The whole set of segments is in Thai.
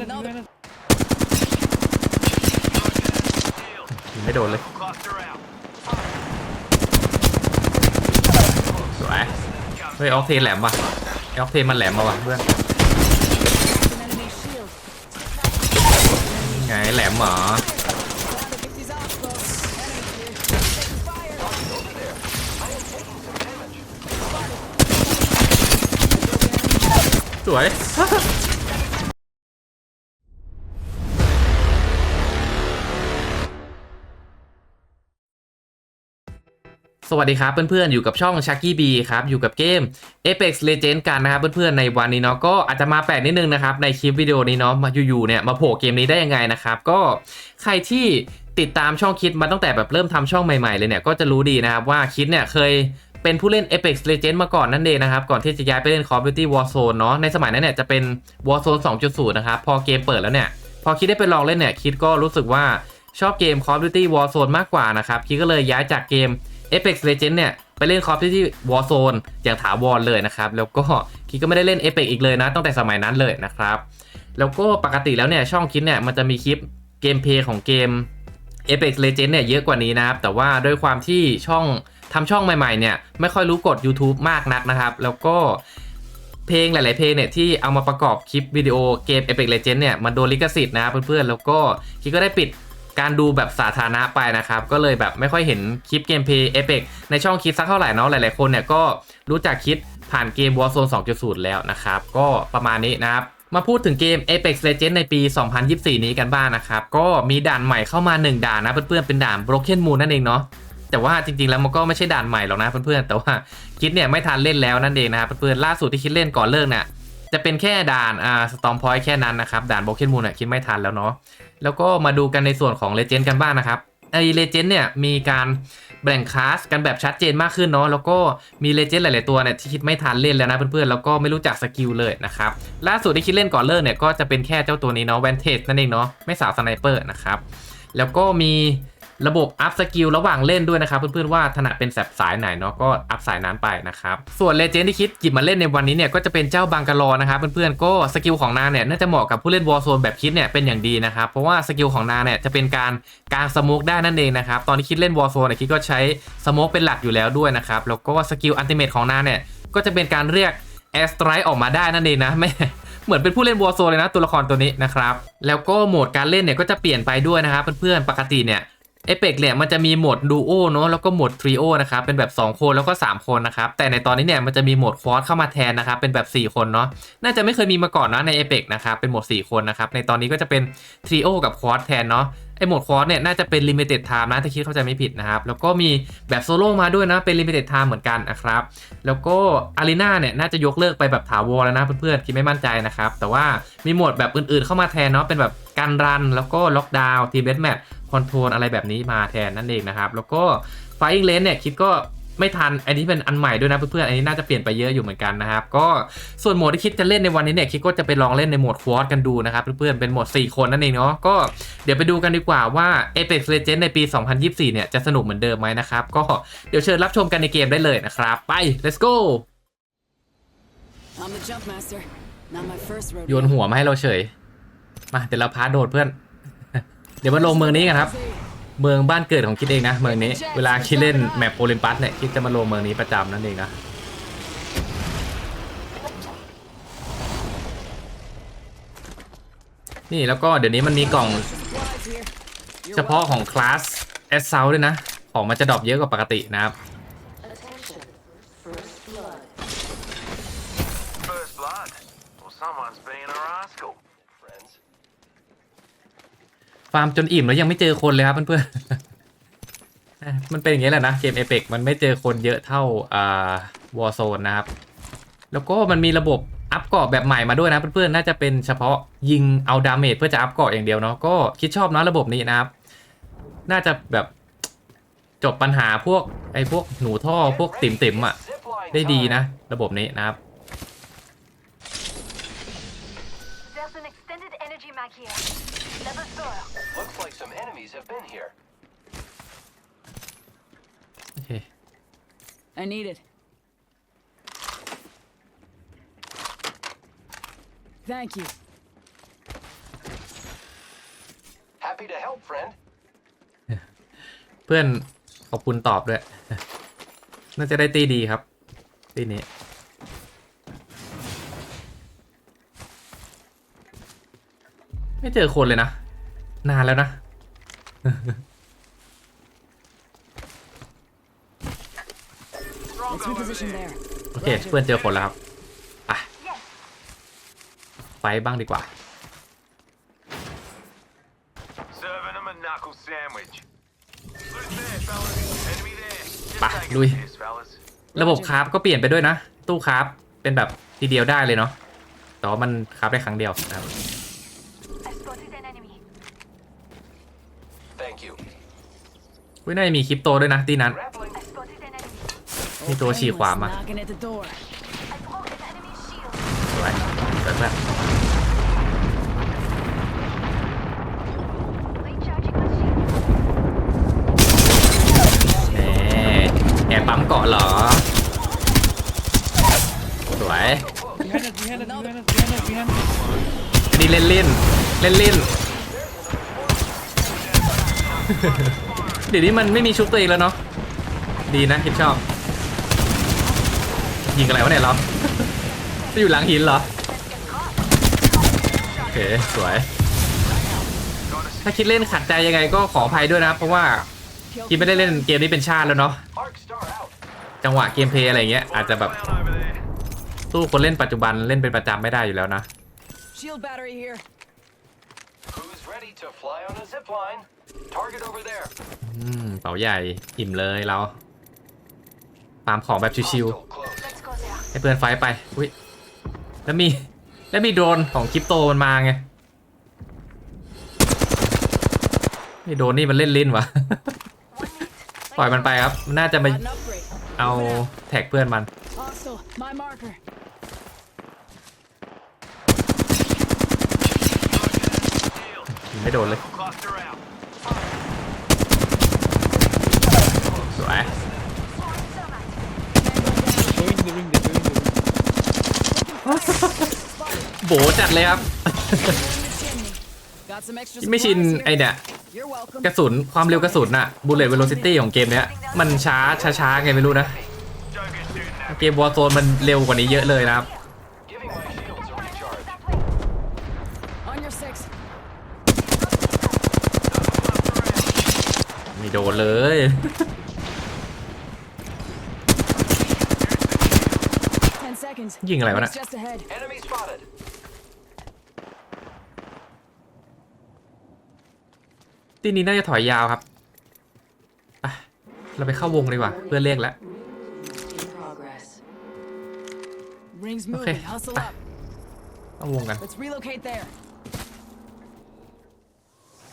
behind us, Another- behind us. ยิงไม่โดนเลย Cluster out. สวย เฮ้ยออกเทนแหลมว่ะไอออกเทนมันแหลมมาว่ะเพื่อน An enemy shield. ไงแหลมเหรอ Gotta get these off, folks. Enemies here. Taking fire. สวย สวัสดีครับเพื่อนๆ อยู่กับช่อง Chucky B ครับอยู่กับเกม Apex Legends กันนะครับเพื่อนๆในวันนี้เนาะก็อาจจะมาแปลกนิดนึงนะครับในคลิปวิดีโอนี้เนาะมาอยู่ๆเนี่ยมาโผล่เกมนี้ได้ยังไงนะครับก็ใครที่ติดตามช่องคิดมาตั้งแต่แบบเริ่มทำช่องใหม่ๆเลยเนี่ยก็จะรู้ดีนะครับว่าคิดเนี่ยเคยเป็นผู้เล่น Apex Legends มาก่อนนั่นเองนะครับ ก่อนที่จะย้ายไปเล่น Call of Duty Warzone เนาะในสมัยนั้นเนี่ยจะเป็น Warzone 2.0 นะครับพอเกมเปิดแล้วเนี่ยพอคิดได้ไปลองเล่นเนี่ยคิดก็รู้สึกว่าชอบเกม Call of Duty Warzone มากกว่านะครับคิดก็เลยย้ายจากเกม Apex Legends เนี่ย ไปเล่น Call of Duty Warzone อย่างถาวรเลยนะครับ แล้วก็คิดก็ไม่ได้เล่น Apex อีกเลยนะ ตั้งแต่สมัยนั้นเลยนะครับ แล้วก็ปกติแล้วเนี่ยช่องคิดเนี่ยมันจะมีคลิปเกมเพลย์ของเกม Apex Legends เนี่ยเยอะกว่านี้นะครับ แต่ว่าด้วยความที่ช่องทำช่องใหม่ๆเนี่ยไม่ค่อยรู้กฎ YouTube มากนักนะครับ แล้วก็เพลงหลาย ๆ เพลงเนี่ยที่เอามาประกอบคลิปวิดีโอเกม Apex Legends เนี่ยมันโดนลิขสิทธิ์นะเพื่อนๆ แล้วก็คิดก็ได้ปิด การดูแบบสาธารณะไปนะครับ ก็เลยแบบไม่ค่อยเห็นคลิปเกมเพลย์ Apex ในช่องคิดสักเท่าไหร่เนาะหลายๆคนเนี่ยก็รู้จักคิดผ่านเกม Warzone 2.0 แล้วนะครับ ก็ประมาณนี้นะครับ มาพูดถึงเกม Apex Legends ในปี 2024 นี้กันบ้างนะครับ ก็มีด่านใหม่เข้ามา 1 ด่านนะเพื่อนๆเป็นด่าน Broken Moon นั่นเองเนาะแต่ว่าจริงๆแล้วมันก็ไม่ใช่ด่านใหม่หรอกนะเพื่อนๆแต่ว่าคิดเนี่ยไม่ทันเล่นแล้วนั่นเองนะครับเพื่อนๆล่าสุดที่คิดเล่นก่อนเลิกเนี่ย จะเป็นแค่ด่านอ่า Storm Point แค่นั้นนะครับ ด่าน Broken Moon เนี่ยคิดไม่ทันแล้วเนาะแล้วก็มาดูกันในส่วนของ Legend กันบ้างนะครับไอ้ Legend เนี่ยมีการแบ่งคลาสกันแบบชัดเจนมากขึ้นเนาะแล้วก็มี Legend หลาย ๆ ตัวเนี่ยที่คิดไม่ทันเล่นแล้วนะเพื่อน ๆ แล้วก็ไม่รู้จักสกิลเลยนะครับล่าสุดที่คิดเล่นก่อนเลิกเนี่ยก็จะเป็นแค่เจ้าตัวนี้เนาะ Vantage นั่นเองเนาะไม่สาวสไนเปอร์นะครับแล้วก็มี ระบบอัพสกิลระหว่างเล่นด้วยนะครับเพื่อนๆว่าถนัดเป็นแสบสายไหนเนาะก็อัพสายนั้นไปนะครับส่วนเลเจนด์ที่คิดหยิบมาเล่นในวันนี้เนี่ยก็จะเป็นเจ้าบังกะลอนะครับเพื่อนๆก็สกิลของนางเนี่ยน่าจะเหมาะกับผู้เล่นวอร์โซนแบบคิดเนี่ยเป็นอย่างดีนะครับเพราะว่าสกิลของนางเนี่ยจะเป็นการกางสโมกได้นั่นเองนะครับตอนที่คิดเล่นวอร์โซนเนี่ยคิดก็ใช้สโมกเป็นหลักอยู่แล้วด้วยนะครับแล้วก็สกิลอันติเมทของนางเนี่ยก็จะเป็นการเรียกแอสไตร์ออกมาได้นั่นเองนะไม่เหมือนเป็นผู้เล่นวอร์โซนเลยนะตัวละครตัวนี้นะครับแล้วก็โหมดการเล่นเนี่ยก็จะเปลี่ยนไปด้วยนะครับเพื่อนๆปกติเนี่ย เอเปกเนี่ยมันจะมีโหมดดูโอเนาะแล้วก็โหมดทริโอนะครับเป็นแบบ 2 คนแล้วก็ 3 คนนะครับแต่ในตอนนี้เนี่ยมันจะมีโหมดควอดเข้ามาแทนนะครับเป็นแบบ 4 คนเนาะน่าจะไม่เคยมีมาก่อนนะในเอเปกนะครับเป็นโหมด 4 คนนะครับในตอนนี้ก็จะเป็นทริโอกับควอดแทนเนาะไอโหมดควอดเนี่ยน่าจะเป็นลิมิเต็ดไทม์นะถ้าคิดเข้าใจไม่ผิดนะครับ แล้วก็มีแบบโซโล่มาด้วยนะเป็นลิมิเต็ดไทม์เหมือนกันนะครับ แล้วก็อารีนาเนี่ยน่าจะยกเลิกไปแบบถาวรแล้วนะเพื่อนๆคิดไม่มั่นใจนะครับ แต่ว่ามีโหมดแบบอื่นๆเข้ามาแทนเนาะเป็นแบบการรันแล้วก็ล็อกดาวน์ทีมเบสแมท คอนโทรลอะไรแบบนี้มาแทนนั่นเองนะครับ แล้วก็ไฟอิงเลนเนี่ยคิดก็ไม่ทัน อันนี้เป็นอันใหม่ด้วยนะเพื่อนๆ อันนี้น่าจะเปลี่ยนไปเยอะอยู่เหมือนกันนะครับ ก็ส่วนโหมดที่คิดจะเล่นในวันนี้เนี่ยคิดก็จะไปลองเล่นในโหมดควอดกันดูนะครับเพื่อนๆ เป็นโหมด 4 คนนั่นเองเนาะ ก็เดี๋ยวไปดูกันดีกว่าว่า Apex Legends ในปี 2024 เนี่ยจะสนุกเหมือนเดิมไหมนะครับ ก็เดี๋ยวเชิญรับชมกันในเกมได้เลยนะครับ ไป let's go I'm the jump master. Not my first rodeo. โยนหัวมาให้เราเฉย มาเดี๋ยวเราพาโดดเพื่อน เดี๋ยวมาลงเมืองนี้กันครับ เมืองบ้านเกิดของคิดเองนะ เมืองนี้เวลาคิดเล่นแมปโอลิมปัสเนี่ยคิดจะมาลงเมืองนี้ประจำนั่นเองนะนี่แล้วก็เดี๋ยวนี้มันมีกล่องเฉพาะของคลาสแอสเซลด้วยนะ ของมันจะดรอปเยอะกว่าปกตินะครับ ฟาร์มจนอิ่มแล้วยังไม่เจอคนเลยครับเพื่อนๆ มันเป็นอย่างนี้แหละนะเกมเอเมันไม่เจอคนเยอะเท่าอ่าวอร์โซนนะครับ แล้วก็มันมีระบบอัพเกาะแบบใหม่มาด้วยนะเพื่อนๆ น่าจะเป็นเฉพาะยิงเอาดาเมจเพื่อจะอัพเกาะอย่างเดียวเนาะ ก็คิดชอบนะระบบนี้นะครับ น่าจะแบบจบปัญหาพวกไอ้พวกหนูท่อพวกติ่มติมๆอะได้ดีนะ ระบบนี้นะครับ extended energy mag here. Level 4. Looks like some enemies have been here. โอเค I need it. Thank you. Happy to help, friend. เพื่อนขอบคุณตอบด้วย น่าจะได้ตีดีครับ ตีนี้ ไม่เจอคนเลยนะ นานแล้วนะ Let's reposition there. โอเค เพื่อนเจอคนแล้วครับอะไฟบ้างดีกว่า Serving them a knuckle sandwich. Loot there, fellas. Enemy there. Just Bah, taking lui. a piss, fellas. ระบบคราฟก็เปลี่ยนไปด้วยนะ ตู้คราฟเป็นแบบทีเดียวได้เลยเนาะแต่ว่ามันคราฟได้ครั้งเดียวนะครับ I spotted an enemy. Thank you. วิน่าจะมีคริปโตด้วยนะที่นั้น Grappling. I spotted an enemy. มีตัวฉีกขวา Painless มา knocking at the door. I broke an enemy's shield. สวยเกิดแบบ Recharging my shield. แหมแอบปั๊มเกาะเหรอ สวย Behind us, behind us, behind us, behind us, behind us. เล่นเล่นเล่นเล่นเดี๋ยวนี้มันไม่มีชุบตัวเองแล้วเนาะดีนะคิดชอบ ยิงอะไรวะเนี่ยเราจะอยู่หลังหินเหรอโอเคสวย ถ้าคิดเล่นขัดใจยังไงก็ขออภัยด้วยนะเพราะว่าคิดไม่ได้เล่นเกมนี้เป็นชาติแล้วเนาะจังหวะเกมเพลย์อะไรเงี้ยอาจจะแบบสู้คนเล่นปัจจุบันเล่นเป็นประจำไม่ได้อยู่แล้วนะ Shield battery here. Who's ready to fly on a zip line? Target over there. อืมเป๋าใหญ่อิ่มเลยเราฟาร์มของแบบชิว Hostile close. Let's go there. ๆ ให้เพื่อนไฟท์ไปอุ้ยแล้วมี แล้วมีโดรนของคริปโตมันมาไงนี่โดรนนี่มันเล่นลิ้นวะ One minute. ปล่อยมันไปครับน่าจะมา Got an upgrade. เอาแท็กเพื่อนมัน Hostile. My marker. ยิง ไม่โดนเลย สวยโบจัดเลยครับไม่ชินไอเนี่ยกระสุนความเร็วกระสุนน่ะบูเลตเวโลซิตี้ของเกมเนี้ย มันช้าช้าๆไงไม่รู้นะ เกมวอร์โซนมันเร็วกว่านี้เยอะเลยนะครับ ไม่โดนเลย Ten seconds. ยิงอะไรวะ Ring's น่ะ Just ahead. Enemy spotted. ทีนี้น่าจะถอยยาวครับไปเราไปเข้าวงดีกว่า เพื่อนเรียกแล้ว Ring's moving. Okay. Hustle up. เข้าวงกัน Let's relocate there.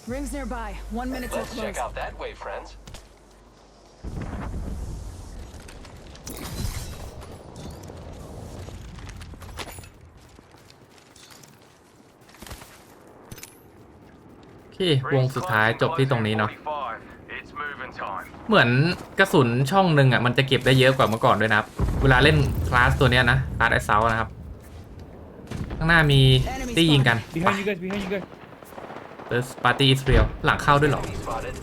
Rings nearby. One minute till Let's close. check out that way, friends. โอเควงสุดท้ายจบที่ตรงนี้เนาะ 45. It's moving time. เหมือนกระสุนช่องหนึ่งอะมันจะเก็บได้เยอะกว่าเมื่อก่อนด้วยนะครับ เวลาเล่นคลาสตัวเนี้ยนะคลาสไอเซานะครับ ข้างหน้ามีตี้ยิงกัน Behind you guys, behind you guys. เ The Party is real หลังเข้าด้วยเหรอ Enemy spotted.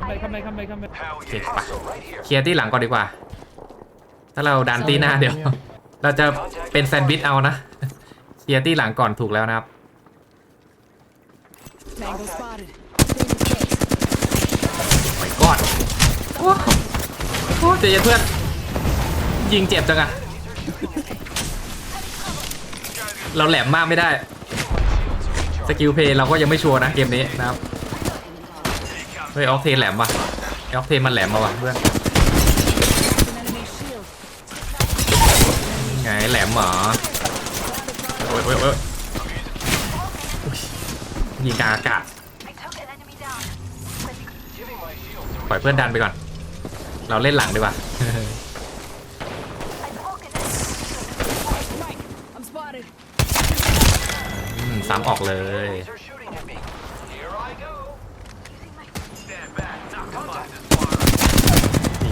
Come back, come back, come back, come back. Hell โอเค yeah. ไป Hostile right here. เคลียร์ตี้หลังก่อนดีกว่า ถ้าเราดันตี้หน้าเดี๋ยว เราจะเป็นแซนด์วิชเอานะ เคลียร์ตี้หลังก่อนถูกแล้วนะครับ Tango spotted. David close. ไม่กอดโอ้โหเจเย็นเพื่อน ยิงเจ็บจังอะ เราแหลมมากไม่ได้สกิลเพย์เราก็ยังไม่ชัวร์นะเกมนี้นะครับเฮ้ยออกเทนแหลมว่ะออกเทนมันแหลมมาว่ะเพื่อนไงแหลมเหรอโอ้ยโอ้ยโอ้ยยิงกาอากาศปล่อยเพื่อนดันไปก่อน เราเล่นหลังดีกว่า I broke an enemy's shield. Mike, I'm spotted. อืม ซ้ำออกเลย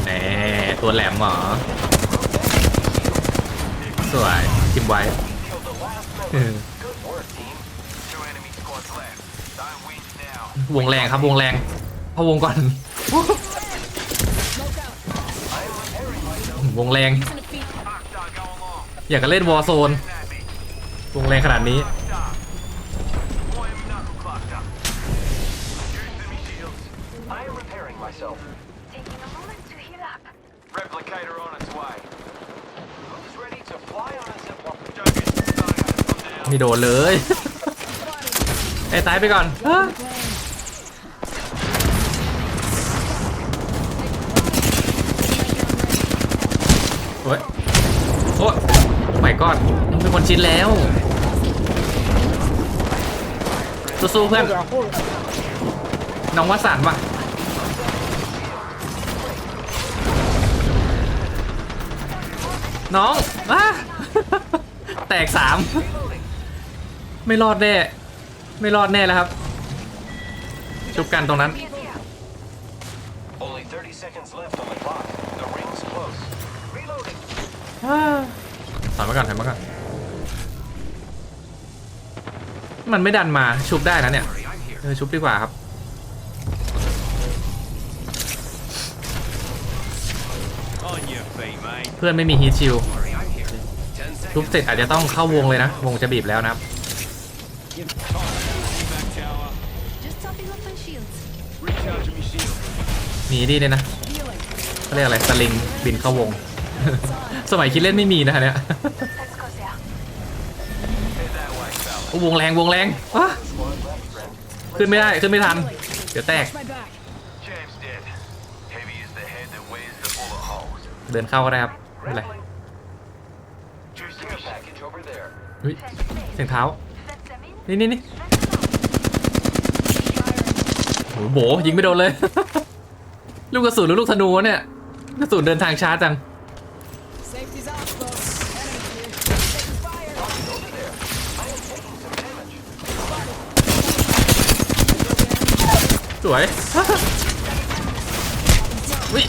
แน่ตัวแหลมเหรอ สวยทิมไว้วงแรงครับวงแรงพข้วงก่อน วงแรง อยากจะเล่นวอร์โซนวงแรงขนาดนี้ Stop. Boy, I'm knuckle cluster. Juicing me shields. I am repairing myself. Taking a moment to heal up. Replicator on its way. Who's ready to fly on a zip line? Joking. Starting to come down. ไม่โดนเลยไอ้ตายไปก่อนอะโอ้ยโอ้ยไม่กอดเป็นคนชินแล้วสู้ๆเพื่อนน้องวสันต์ว่ะน้องอะแตกสาม ไม่รอดแน่ ไม่รอดแน่แล้วครับ ชุบกันตรงนั้น Only 30 seconds left on the clock. The ring's close. Reloading. ถอยมาก่อนถอยมาก่อน มันไม่ดันมาชุบได้นะเนี่ยเออชุบดีกว่าครับ On your feet, mate. เพื่อนไม่มีฮีทชิลชุบเสร็จอาจจะต้องเข้าวงเลยนะ วงจะบีบแล้วนะครับ มีนี่ด้วยนะ Healing. เขาเรียกอะไรสลิงบินเข้าวง สมัยคิดเล่นไม่มีนะฮะเนี่ย Let's go there. Head that way, fella. วงแรงวงแรงว้า Squad left, friend. ขึ้นไม่ได้ขึ้นไม่ทัน เดี๋ยวแตก Watch my back. Champ's dead. Heavy is the head that wears the bullet holes. เดินเข้าก็ได้ครับไม่เป็นไร Grappling. Juicing Care me package over there. เฮ้ยเสียงเท้า Let them in. นี่นี่นี่ Let them out. โอ้โหโบยิงไม่โดนเลย ลูกกระสุนหรือลูกธนูเนี่ยกระสุนเดินทางช้าจังสวยวิ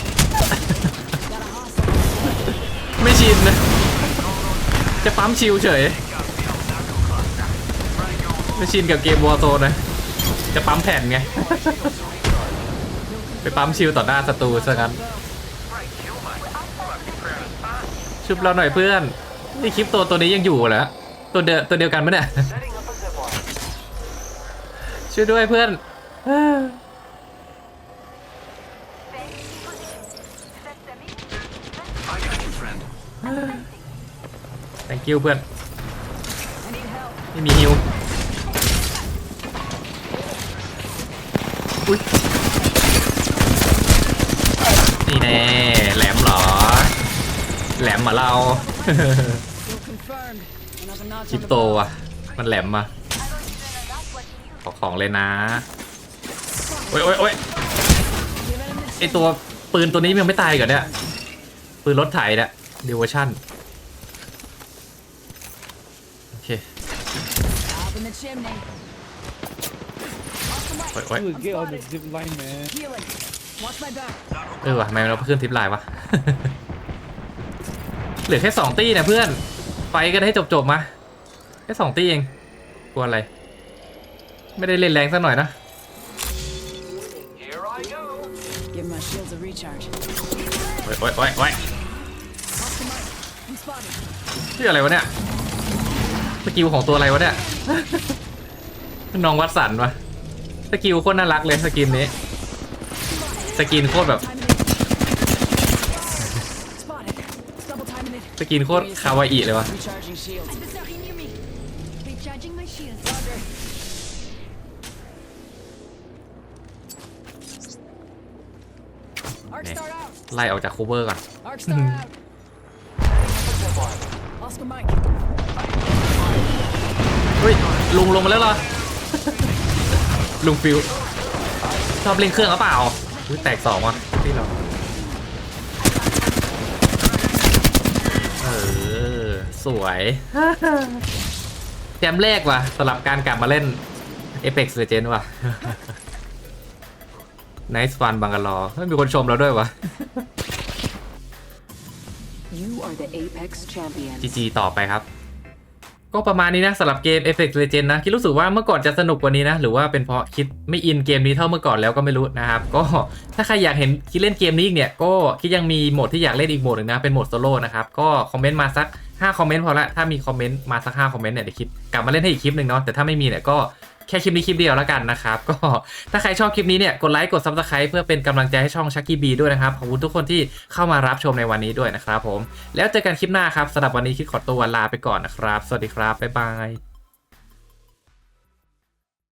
ไม่ชินนะจะปั๊มชิลเฉย ไม่ชินกับเกมวอร์โซนนะ จะปั๊มแผ่นไง ไปปั๊มชิลต่อหน้าศัตรูซะงั้น ชุบเราหน่อยเพื่อน นี่คลิปตัวตัวนี้ยังอยู่เหรอตัวเดียวตัวเดียวกันปะเนี่ยช่วยด้วยเพื่อน Bang in position. Let them in. I got you, friend. thank you เพื่อน ไม่มีฮิวอุ้ย นี่แน่แหลมเหรอ แหลมมาเรา Still confirmed. Another notch คริ on ป the โต belt. อะ มันแหลมมา I don't even like watching you. ขอของเลยนะ โอ้ยโอ้ยโอ้ย Give it a miss. ไอตัวปืนตัวนี้มันยังไม่ตายก่อนเนี่ย ปืนรถไถเนี่ยดิวชั่น โอเค Up in the chimney. Off the mic. โอ้ยโอ้ย Dude, get on the zip line, man. Healing. Watch my back. เออว่ะทำไมเราขึ้นทิปไลน์วะ เหลือแค่สองตี้นะเพื่อน ไปกันให้จบๆมา แค่สองตี้เองกลัวอะไร ไม่ได้เล่นแรงสักหน่อยนะ Here I go. Give my shields a recharge. โอ้ยโอ้ยโอ้ยโอ้ย Off the mic. I'm spotted. ชื่ออะไรวะเนี่ย สกิลของตัวอะไรวะเนี่ย น้องวัดสันวะสกิลโคตรน่ารักเลยสกินนี้ สกินโคตรแบบ Timing it. Spotted. Double timing it. สกินโคตรคาวาอิเลยวะ Recharging shields. Adversary near me. Recharging my shields. Roger. Arc Okay. start out. ไล่ออกจากคูเวอร์ก่อน Arc start out. Oscar Mike. เฮ้ยลุงลงมาแล้วเหรอ ลุงฟิวชอบเล่นเครื่องหรือเปล่า อุ๊ยแตกสองว่ะที่เราเออ สวยแจมแรกว่ะสำหรับการกลับมาเล่น Apex Legends ว่ะ Nice Fun บังกะลอเฮ้ยมีคนชมเราด้วยวะ You are the Apex champion. GG ต่อไปครับ ก็ประมาณนี้นะสำหรับเกม Apex Legends นะคิดรู้สึกว่าเมื่อก่อนจะสนุกกว่านี้นะ หรือว่าเป็นเพราะคิดไม่อินเกมนี้เท่าเมื่อก่อนแล้วก็ไม่รู้นะครับ ก็ถ้าใครอยากเห็นคิดเล่นเกมนี้อีกเนี่ย ก็คิดยังมีโหมดที่อยากเล่นอีกโหมดหนึ่งนะ เป็นโหมดโซโล่นะครับ ก็คอมเมนต์มาสัก5คอมเมนต์พอละถ้ามีคอมเมนต์มาสัก5คอมเมนต์เนี่ยเดี๋ยวคิดกลับมาเล่นให้อีกคลิปหนึ่งเนาะแต่ถ้าไม่มีเนี่ยก็ แค่คลิปนี้คลิปเดียวแล้วกันนะครับ ก็ถ้าใครชอบคลิปนี้เนี่ยกดไลค์กด s u b สไครต์เพื่อเป็นกำลังใจให้ช่องชักกี้บีด้วยนะครับ ขอบคุณทุกคนที่เข้ามารับชมในวันนี้ด้วยนะครับผม แล้วเจอกันคลิปหน้าครับสำหรับวันนี้คิดขอตัวลาไปก่อนนะครับ สวัสดีครับบ๊ายบาย